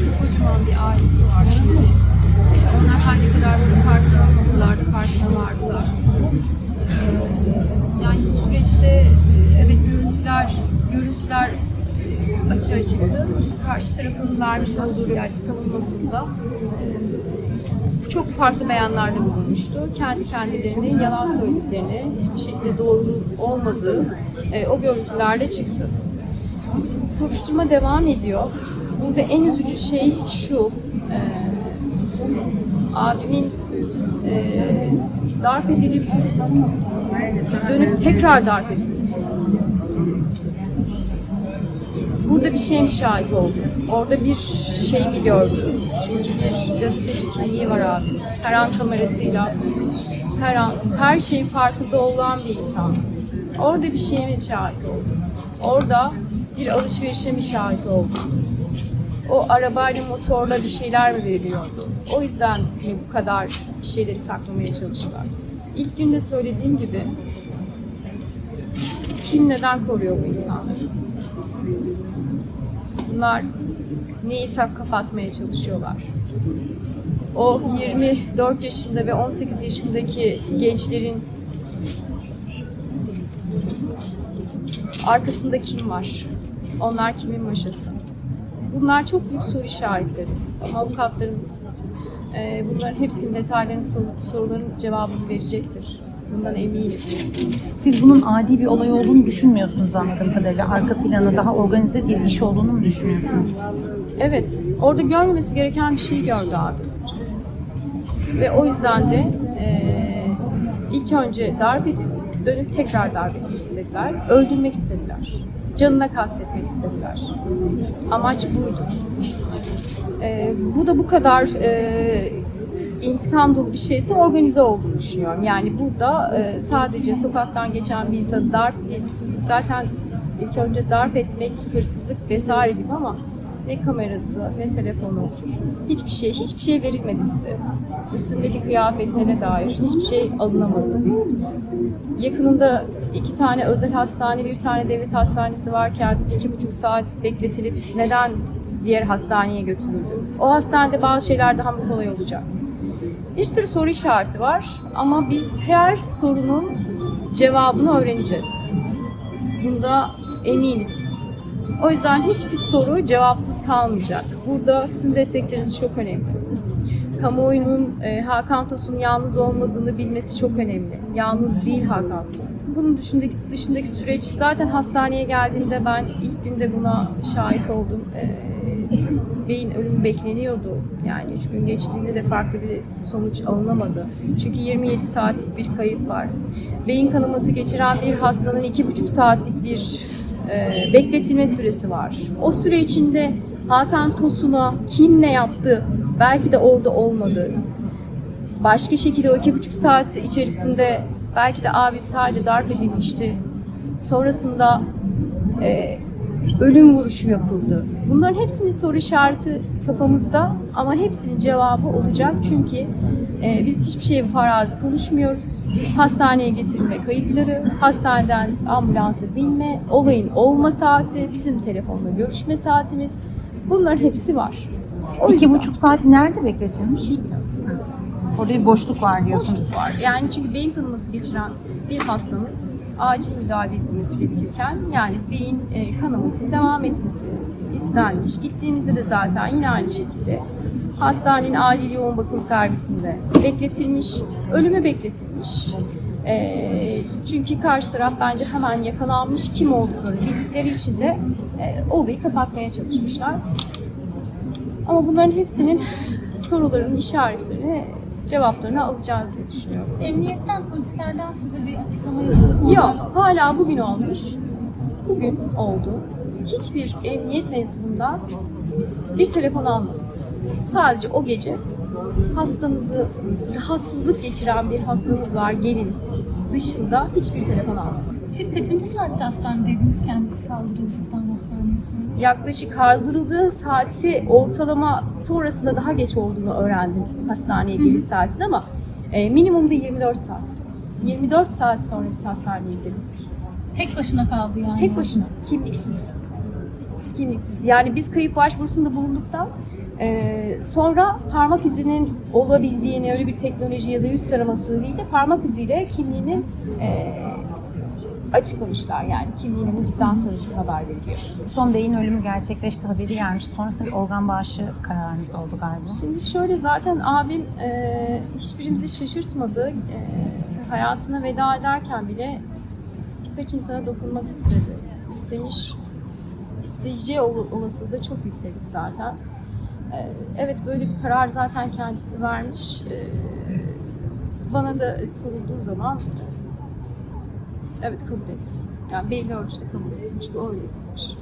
çok kocaman bir ailesi var şimdi. Onlar her ne kadar böyle farklı olmasalar da farkına vardılar. Ee, Yani bu süreçte e, evet görüntüler, görüntüler e, açığa çıktı. Karşı tarafın vermiş olduğu yani savunmasında e, çok farklı beyanlarda bulunmuştu. Kendi kendilerine yalan söylediklerini, hiçbir şekilde doğru olmadığı e, o görüntülerde çıktı. Soruşturma devam ediyor. Burada en üzücü şey şu, e, abimin e, darp edilip dönüp tekrar darp edilmesi. Burada bir şeye mi şahit oldu? Orada bir şey mi gördü? Çünkü bir gazeteci kimliği var abi. Her an kamerasıyla, her an, her şeyin farkında olan bir insan. Orada bir şeye mi şahit oldu? Orada bir alışverişe mi şahit oldu? O arabayla motorla bir şeyler mi veriliyordu? O yüzden mi bu kadar şeyleri saklamaya çalıştılar? İlk günde söylediğim gibi kim neden koruyor bu insanları? Bunlar neyi sak kapatmaya çalışıyorlar? O 24 yaşında ve 18 yaşındaki gençlerin arkasında kim var? Onlar kimin maşası? Bunlar çok büyük soru işaretleri. Avukatlarımız e, bunların hepsinin detaylarını sor- soruların cevabını verecektir. Bundan eminim. Siz bunun adi bir olay olduğunu düşünmüyorsunuz anladığım kadarıyla. Arka planı daha organize bir iş olduğunu mu düşünüyorsunuz? Evet, orada görmemesi gereken bir şeyi gördü abi. Ve o yüzden de eee, ilk önce darp edip dönüp tekrar darp etmek istediler. Öldürmek istediler. Canına kastetmek istediler. Amaç buydu. Eee, bu da bu kadar eee, intikam dolu bir şeyse organize olduğunu düşünüyorum. Yani burada eee, sadece sokaktan geçen bir insanı darp zaten ilk önce darp etmek hırsızlık vesaire gibi ama ne kamerası, ne telefonu, hiçbir şey, hiçbir şey verilmedi bize. Üstündeki kıyafetlere dair hiçbir şey alınamadı. Yakınında iki tane özel hastane, bir tane devlet hastanesi varken iki buçuk saat bekletilip neden diğer hastaneye götürüldü? O hastanede bazı şeyler daha mı kolay olacak? Bir sürü soru işareti var ama biz her sorunun cevabını öğreneceğiz. Bunda eminiz. O yüzden hiçbir soru cevapsız kalmayacak. Burada sizin destekleriniz çok önemli. Kamuoyunun e, Hakan Tosun'un yalnız olmadığını bilmesi çok önemli. Yalnız değil Hakan Tosun. Bunun dışındaki, dışındaki süreç zaten hastaneye geldiğinde ben ilk günde buna şahit oldum. E, beyin ölümü bekleniyordu. Yani üç gün geçtiğinde de farklı bir sonuç alınamadı. Çünkü 27 saatlik bir kayıp var. Beyin kanaması geçiren bir hastanın iki buçuk saatlik bir e, bekletilme süresi var. O süre içinde Hakan Tosun'a kim ne yaptı belki de orada olmadı. Başka şekilde o iki buçuk saat içerisinde belki de abim sadece darp edilmişti. Sonrasında e, ölüm vuruşu yapıldı. Bunların hepsinin soru işareti kafamızda ama hepsinin cevabı olacak çünkü e, biz hiçbir şey farazi konuşmuyoruz. Hastaneye getirilme kayıtları, hastaneden ambulansa binme, olayın olma saati, bizim telefonla görüşme saatimiz bunların hepsi var. O İki yüzden buçuk saat nerede bekletilmiş? bilmiyorum. Orada bir boşluk var diyorsunuz. boşluk var. Yani çünkü beyin kanaması geçiren bir hastanın acil müdahale edilmesi gerekirken yani beyin e, kanamasının devam etmesi istenmiş. Gittiğimizde de zaten yine aynı şekilde hastanenin acil yoğun bakım servisinde bekletilmiş, ölümü bekletilmiş. E, çünkü karşı taraf bence hemen yakalanmış, kim olduklarını bildikleri için de e, olayı kapatmaya çalışmışlar. Ama bunların hepsinin soruların işaretlerini, cevaplarını alacağız diye düşünüyorum. Emniyetten, polislerden size bir açıklama yapıldı mı? Yok, hala bugün olmuş. Bugün oldu. Hiçbir emniyet mensubundan bir telefon almadım. Sadece o gece hastanızı, rahatsızlık geçiren bir hastanız var gelin dışında hiçbir telefon almadım. Siz kaçıncı saatte hastanedeydiniz kendisi kaldırıldıktan hastaneye sonra? Yaklaşık kaldırıldığı saatte ortalama sonrasında daha geç olduğunu öğrendim hastaneye geliş saatini ama e, minimumda 24 saat. 24 saat sonra biz hastaneye gittik. Tek başına kaldı yani. Tek başına, kimliksiz. kimliksiz. Yani biz kayıp başvurusunda bulunduktan e, sonra parmak izinin olabildiğini, öyle bir teknoloji ya da yüz taraması değil de parmak iziyle kimliğini e, açıklamışlar. Yani kimliğini bulduktan sonra bize haber veriliyor. Son beyin ölümü gerçekleşti haberi gelmiş. Sonrasında organ bağışı kararınız oldu galiba. Şimdi şöyle zaten abim e, hiçbirimizi şaşırtmadı. E, hayatına veda ederken bile birkaç insana dokunmak istedi. İstemiş. İsteyeceği ol- olasılığı da çok yüksekti zaten. E, evet böyle bir karar zaten kendisi vermiş. E, bana da sorulduğu zaman evet kabul ettim. Yani belli ölçüde kabul ettim çünkü öyle istemiş.